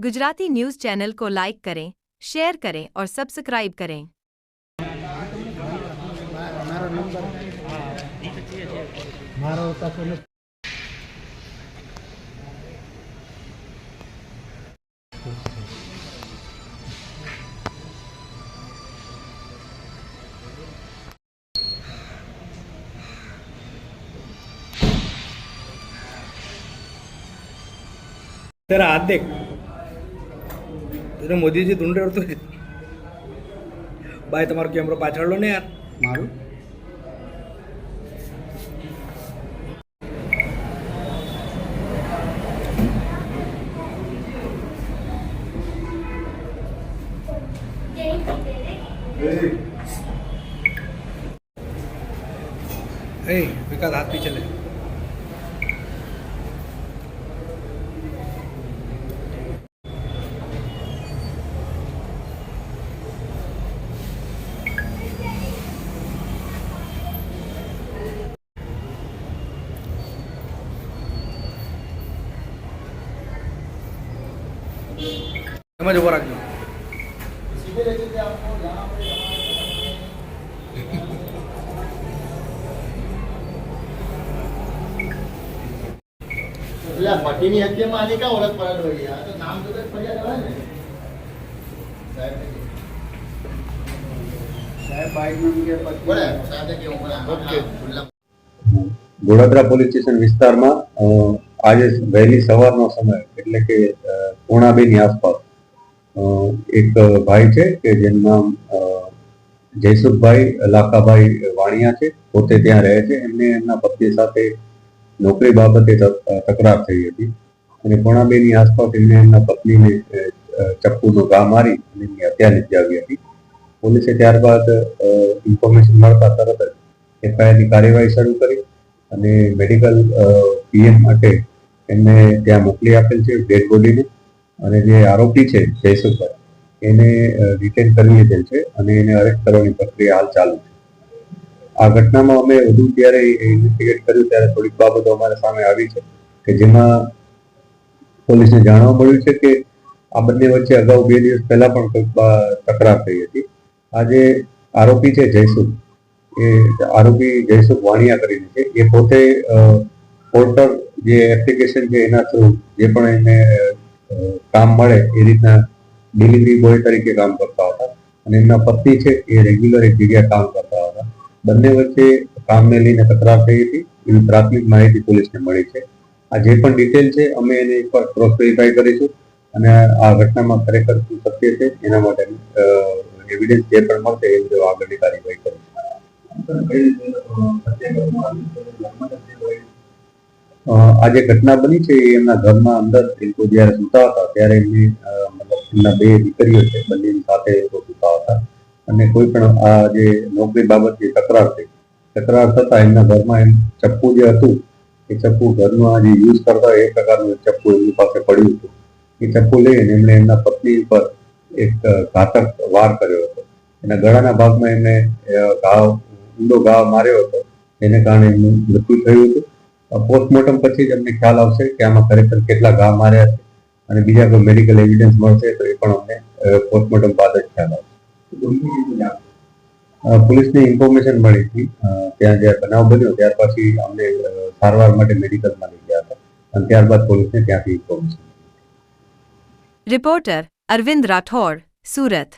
Gujarati news channel को like करें share करें और सब्सक्राइब करें। तेरा हाथ देख। અને મોદીજી ધૂંડે છે. ભાઈ તમારો કેમેરો પાછળ લો ને યાર. મારું? એ વિકાસ હાથ પી ચલે. એમાં જ ઊભો રાખજો. હત્યામાં આની ઓળખ હોય તો નામ ફરિયાદ આવે ને. ગોડાદરા પોલીસ સ્ટેશન વિસ્તારમાં આજે વહેલી સવારનો સમય એટલે કે પોણા આસપાસ. એક ભાઈ છે કે જેનું નામ જયસુખભાઈ લાખાભાઈ વાણિયા છે. પોતે ત્યાં રહે છે. એમને એમના પત્ની સાથે નોકરી બાબતે તકરાર થઈ હતી. અને પોણાબેની આસપાસ એમને એમના પત્નીને ચપ્પુનો ઘા મારી અને એમની હત્યા નિપજાવી હતી. પોલીસે ત્યારબાદ ઇન્ફોર્મેશન મળતા તરત જ એફઆઈઆરની કાર્યવાહી શરૂ કરી અને મેડિકલ પીએમ માટે એમને ત્યાં મોકલી આપેલ છે ડેડ બોડીને. અને જે આરોપી છે, જયસુખભાઈ, એને રિટેન કરી લીધેલ છે અને એને અરેસ્ટ કરવાની પ્રક્રિયા હાલ ચાલુ છે. આ ઘટનામાં અમે વધુ જ્યારે ઇન્વેસ્ટિગેટ કર્યું ત્યારે થોડીક બાબતો અમારા સામે આવી છે કે જેમાં પોલીસને જાણવા મળ્યું છે કે આ બંને વચ્ચે અગાઉ બે દિવસ પહેલા પણ કંઈક તકરાર થઈ હતી. આજે આરોપી છે જયસુખ, એ આરોપી જયસુખ વાણિયા કરીને છે. એ પોતે પોર્ટર જે એપ્લિકેશન છે એના થ્રુ જે પણ એને કામ મળે એ રીતના ડિલિવરી બોય તરીકે કામ કરતા હતા અને એમના પત્ની છે એ રેગ્યુલર એક જગ્યાએ કામ કરતા હતા બંને વચ્ચે કામને લઈને તકરાર થઈ હતી એવી પ્રાથમિક માહિતી પોલીસને મળી છે આ જે પણ ડિટેલ છે અમે એને એકવાર ક્રોસ વેરીફાઈ કરીશું અને આ ઘટનામાં ખરેખર શું સત્ય છે એના માટે એવિડન્સ જે પણ મળશે એ બધું આગળની કાર્યવાહી કરીશું આ જે ઘટના બની છે, એ એમના ઘરના અંદર એ લોકો જ્યારે સૂતા હતા, ત્યારે એમની મતલબ એમના બે દીકરીઓ છે બંનેની સાથે એ લોકો સૂતા હતા. અને કોઈ પણ આ જે નોકરી બાબત જે તકરાર થઈ, તકરાર થતા એમના ઘરમાં એમ ચપ્પુ જે હતું, એ ચપ્પુ ઘરનું આ જે યુઝ કરતા એ પ્રકારનું ચપ્પુ એમની પાસે પડ્યું હતું. એ ચપ્પુ લઈને એમણે એમના પત્ની ઉપર એક ઘાતક વાર કર્યો હતો. એના ગળાના ભાગમાં એમને ઘાવ ઊંડો ઘા માર્યો હતો. એને કારણે એમનું મૃત્યુ થયું હતું. પોસ્ટમોર્ટમ પછી જ અમને ખ્યાલ આવશે કે આમાં ખરેખર કેટલા ઘા માર્યા છે અને બીજા કોઈ મેડિકલ એવિડન્સ મળશે તો એ પણ અમને પોસ્ટમોર્ટમ બાદ જ ખ્યાલ આવશે. પોલીસને ઇન્ફોર્મેશન મળી હતી. ત્યાં જ્યારે બનાવ બન્યો, ત્યાર પછી અમને સારવાર માટે મેડિકલમાં લઈ ગયા હતા. અને ત્યારબાદ પોલીસને ત્યાંથી ઇન્ફોર્મેશન રિપોર્ટર અરવિંદ રાઠોડ સુરત